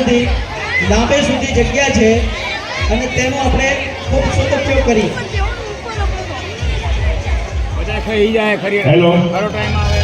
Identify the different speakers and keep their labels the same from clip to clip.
Speaker 1: નથી લાંબે સુધી જગ્યા છે અને તેનો આપણે ખૂબ સદુપયોગ કરીએ.
Speaker 2: બધા ખાઈ જાય ખરી
Speaker 3: હેલો
Speaker 2: ટાઈમ આવે.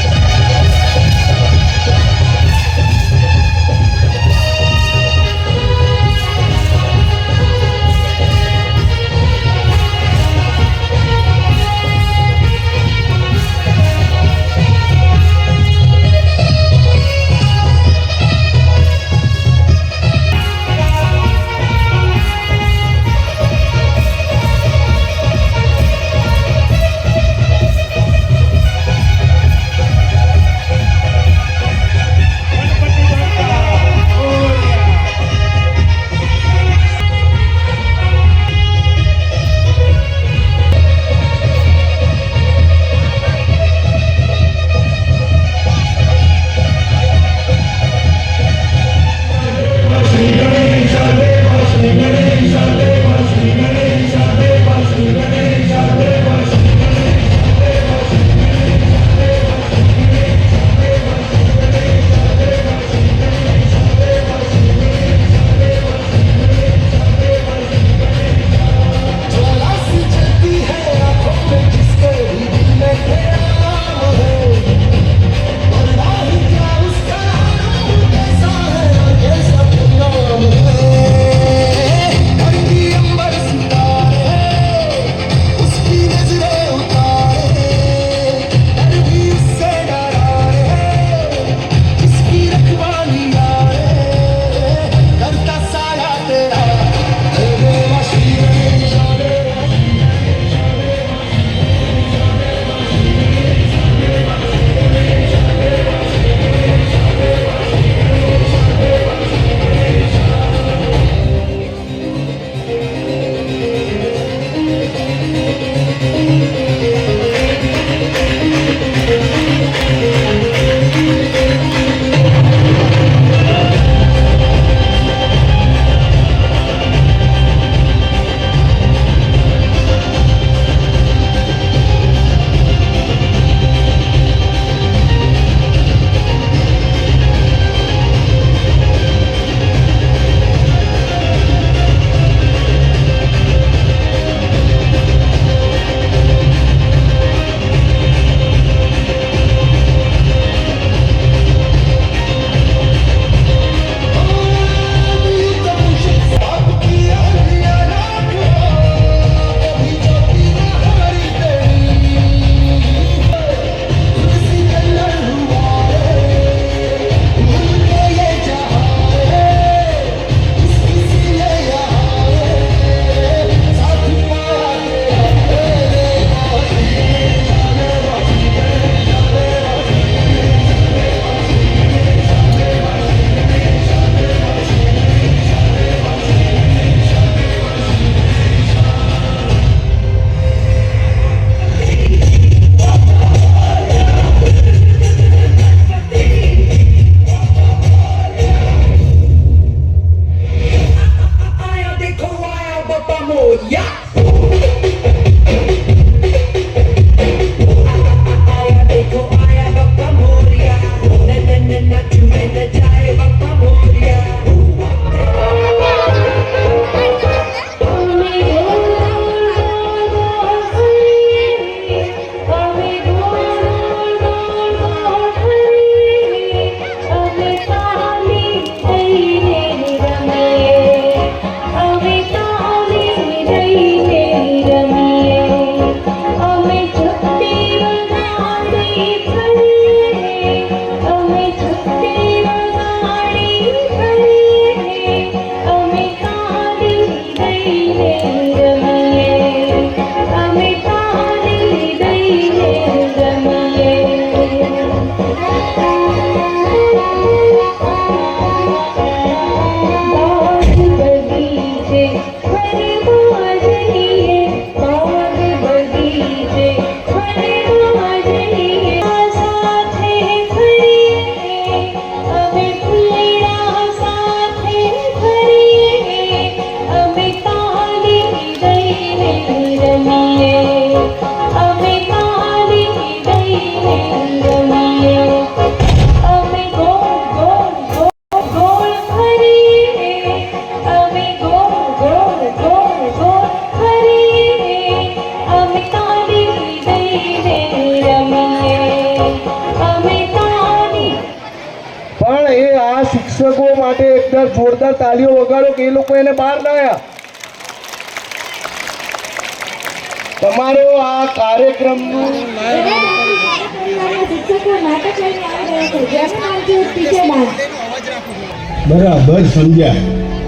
Speaker 4: બરાબર સમજ્યા.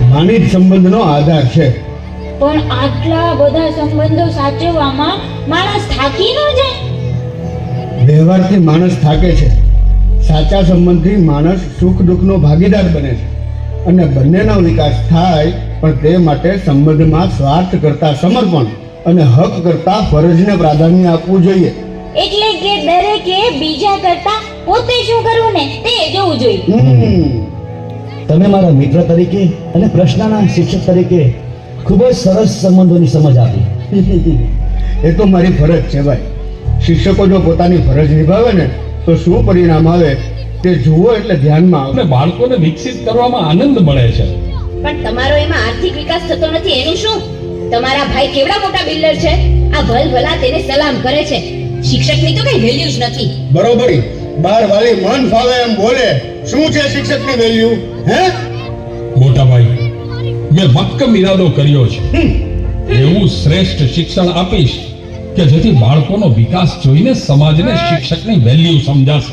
Speaker 4: માનિત સંબંધનો આધાર છે.
Speaker 5: પણ આટલા બધા સંબંધો સાચવવામાં માણસ થાકી ન જાય.
Speaker 4: વ્યવહારથી માણસ થાકે છે. સાચા સંબંધથી માણસ સુખ દુઃખનો ભાગીદાર બને છે. અને બંનેનો વિકાસ થાય પણ તે માટે સંબંધમાં સ્વાર્થ કરતા સમર્પણ. અને હક કરતા ફરજને પ્રાધાન્ય આપવું જોઈએ.
Speaker 5: એટલે કે દરેકે બીજા કરતા પોતે શું કરવું ને તે જોવું જોઈએ.
Speaker 6: તમે મારા મિત્ર તરીકે અને પ્રશ્નના શિક્ષક તરીકે ખૂબ જ સરસ સંબંધોની સમજ આપી.
Speaker 4: એ તો મારી ફરજ છે ભાઈ. શિક્ષકો જો પોતાની ફરજ નિભાવે ને તો શું પરિણામ આવે? તે જુઓ એટલે ધ્યાનમાં આવે.
Speaker 7: અને બાળકોને વિકસિત કરવામાં આનંદ મળે છે.
Speaker 8: પણ તમારો એમાં આર્થિક વિકાસ થતો નથી એનું શું? તમારા ભાઈ કેવડા મોટા બિલ્ડર છે? આ ભલ ભલા તેને સલામ કરે છે. શિક્ષકની તો કઈ વેલ્યુ જ નથી.
Speaker 4: બરોબરી. બાર વાલી મન ફાવે એમ બોલે. શું છે શિક્ષકની વેલ્યુ હે?
Speaker 7: મોટા ભાઈ મેં મક્કમ ઈરાદો કર્યો છે. એવું શ્રેષ્ઠ શિક્ષણ આપીશ કે જેથી બાળકોનો વિકાસ જોઈને સમાજને શિક્ષકની વેલ્યુ સમજાશે.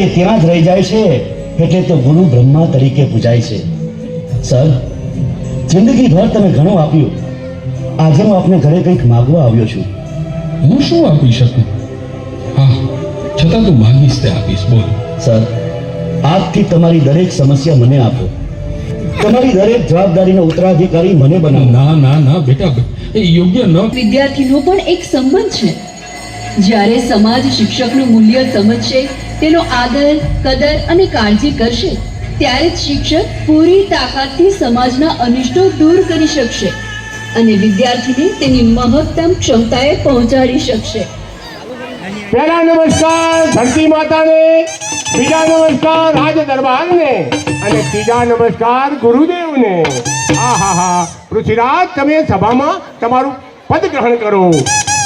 Speaker 6: તો ત્યાં જ રહી જાય છે. એટલે તો ગુરુ બ્રહ્મા તરીકે પૂજાય છે. સર જિંદગીભર તમે ઘણું આપ્યું. આજે હું આપને ઘરે કંઈક માગવા આવ્યો છું.
Speaker 7: હું શું આપી શકું? હા છતાં તું માગીશ તે આપીશ બોલ.
Speaker 6: સર આજથી તમારી દરેક સમસ્યા મને આપો. તમારી દરેક જવાબદારીનો ઉત્તરાધિકારી મને બનાવો.
Speaker 7: ના ના ના બેટા એ યોગ્ય ન
Speaker 9: વિદ્યાર્થીનો પણ એક સંબંધ છે. જ્યારે સમાજ શિક્ષકનું મૂલ્ય સમજશે તેનો આદર, કદર અને કાળજી કરશે. ત્યારે જ શિક્ષક પૂરી તાકાતથી સમાજના અનિષ્ટો દૂર કરી શકશે અને વિદ્યાર્થીને તેની મહત્તમ ક્ષમતાએ પહોંચાડી શકશે.
Speaker 10: પહેલા નમસ્કાર ધરતી માતાને, બીજા નમસ્કાર રાજ દરબારને અને ત્રીજા નમસ્કાર ગુરુદેવને. હા, પૃથ્વીરાજ, તમે સભામાં તમારું પદ ગ્રહણ કરો.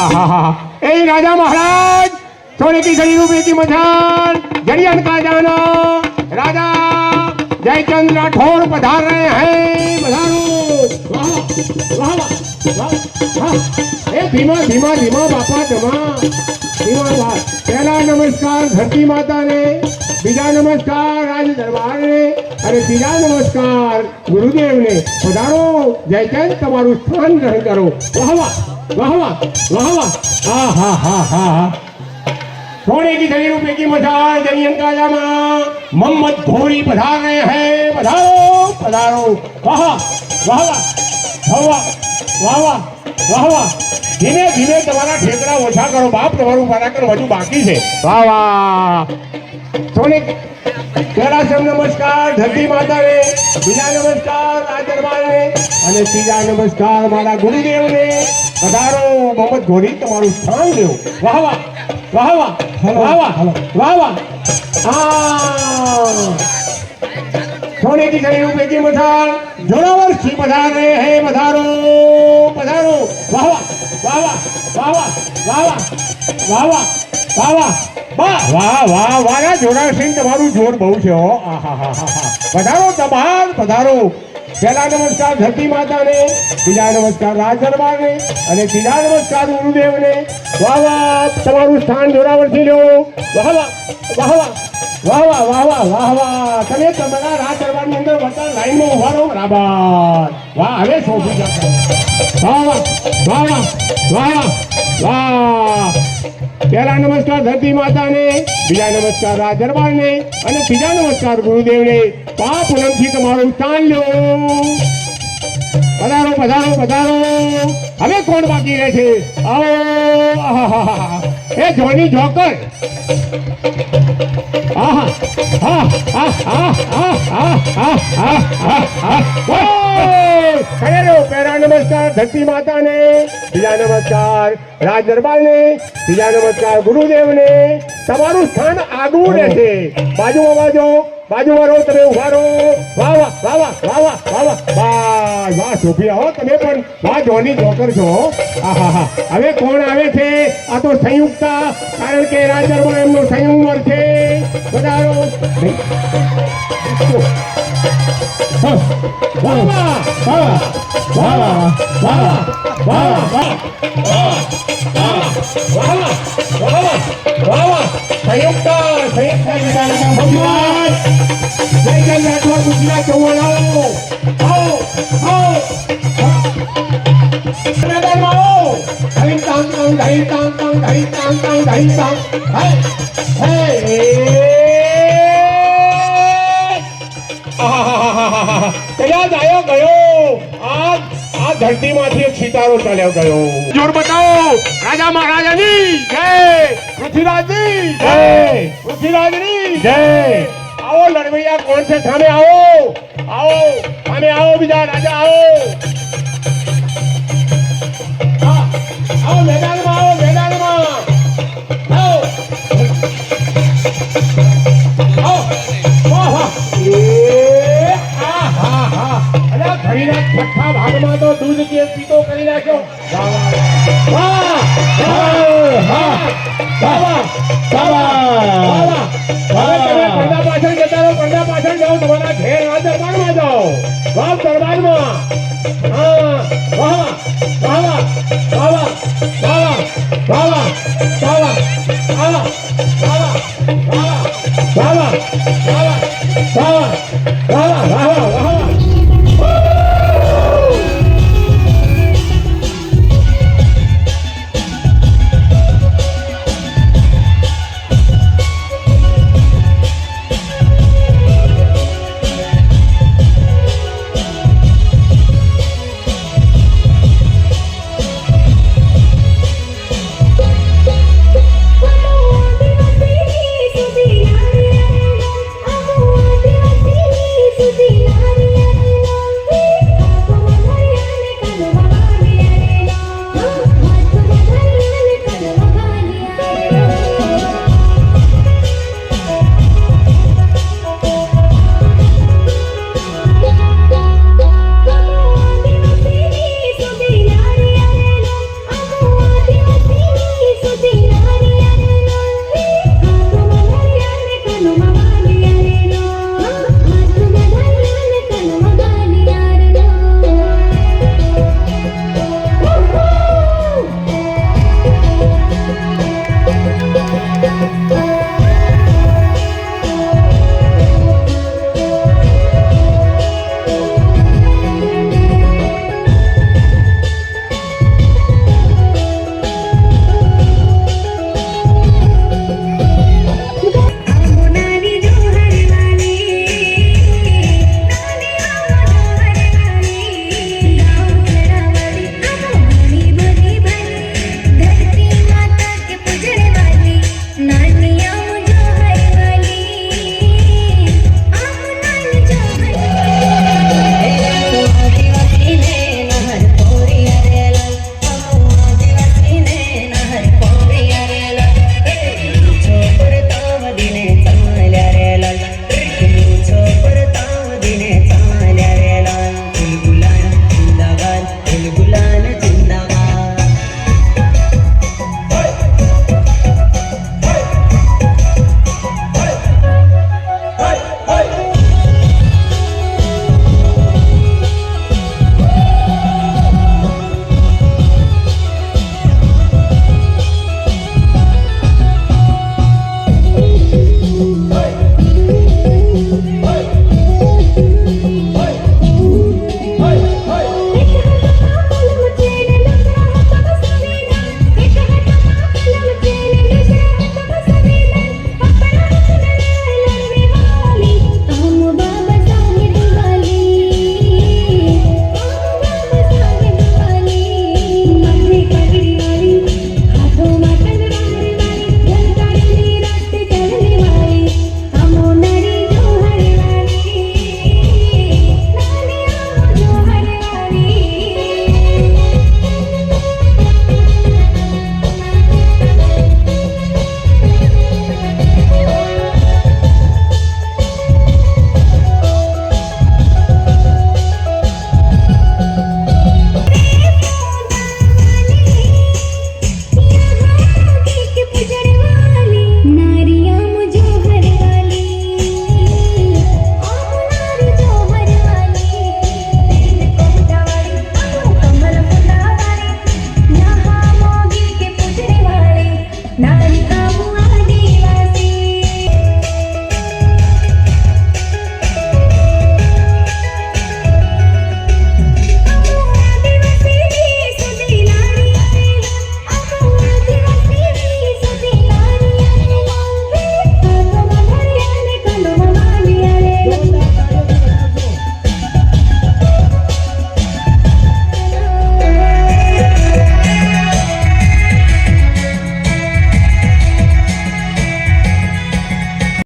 Speaker 10: આહાહા એ રાજા મહારાજ સોનેતી ગરીબ પ્રીતિ મઠાણ જડિયન કા જાના રાજા જયચંદ રાઠોડ પધાર રહે હૈ એ ધીમા ધીમા ધીમા બાપા ધમા, ધીમા. બાપ પહેલા નમસ્કાર ધરતી માતાને, બીજા નમસ્કાર રાજ દરબારને અને ત્રીજા નમસ્કાર ગુરુદેવને. પધારો, જયચંદ, તમારું સ્થાન ગ્રહણ કરો. વાહ વાહ વાહ વાહ વાહ. હા હા હા હા. सोने की शरीर रूपे की मजार जयन का जामा मोहम्मद घोरी पधार रहे हैं पधारो पधारो वाह वाह वाह वाह वाह वाह વાહ વાહ ધીમે ધીમે તમારા ઠેકડા ઓછા કરો બાપ તમારું પરાક્રમ હજુ બાકી છે વાહ વાહ સોને પહેલા સમ નમસ્કાર ધરતી માતાને બીજા નમસ્કાર રાજ દરબારને અને ત્રીજા નમસ્કાર મારા ગુરુદેવને પધારો મોહમ્મદ ઘોરી તમારું સ્થાન લ્યો વાહ વાહ વાહ વાહ વાહ વાહ વાહ વાહ આ सोने की शरीर रूपे की मसाल जोरावर सी पधार रहे हैं पधारो पधारो वाह वाह વાહ વાહ વાહ વાહ વાહ વાહ વાહ વાહ વાહ વાહ જોડાસિંહ તમારું જોર બહુ છે હો પધારો તમાર પધારો પહેલા નમસ્કાર ધરતી માતાને બીજા નમસ્કાર રાજદરબારને અને ત્રીજા નમસ્કાર ગુરુદેવને વાહ વાહ તમારું સ્થાન જોરાવરથી લો વાહ વાહ વાહ વાહ વાહ વાહ વાહ વાહ વાહ વાહ. તમે તમારા રાજ દરબારની અંદર બધા લાઈનમાં ઊભા રહો બરાબર વાહ, હવે શોભી જશે. વાહ વાહ વાહ વાહ વાહ વાહ. પહેલા નમસ્કાર ધરતી માતાને, બીજા નમસ્કાર રાજ દરબારને અને ત્રીજા નમસ્કાર ગુરુદેવને. પાપ પૂનમથી તમારું સ્થાન લો પધારો પધારો પધારો. હવે કોણ બાકી રહે છે? આવો. એ જોની જોકર. પહેલા નમસ્કાર ધરતી માતાને, બીજા નમસ્કાર રાજ દરબાર ને બીજા નમસ્કાર ગુરુદેવ ને તમારું સ્થાન આગળ રહેશે. બાજુમાં બાજુ. બાજુમાં રહો તમે ઊભા રહો વાહ વાહ વાહ વાહ વાહ વાહ વાહ વાહ વાહ વાહ સોફિયા હો તમે પણ વાહ જોની જોકર છો આહાહા હવે કોણ આવે છે આ તો સંયુક્તા કારણ કે રાજ દરબાર એમનો સંયમવર છે બધારો વાહ વાહ સંયુક્તા સંયુક્તા જય જય ગુજરાત આવો આવો તાંગ તાંગ તાંગ તાંગ તાંગ તાંગ તાંગ હે હે ગયો આ આ ધરતીમાંથી એક સિતારો ચાલ્યો ગયો જોર બતાવો રાજા મહારાજાની જય પૃથ્વીરાજની જય પૃથ્વીરાજની જય લડવૈયા કોણ છે? સામે આવો. આવો. સામે આવો બીજા રાજા, આવો. આવો, મેદાનમાં આવો, મેદાનમાં. ભાગમાં તો દૂધ કે પીતો કરી નાખ્યો. 来了，来了，来了，来了。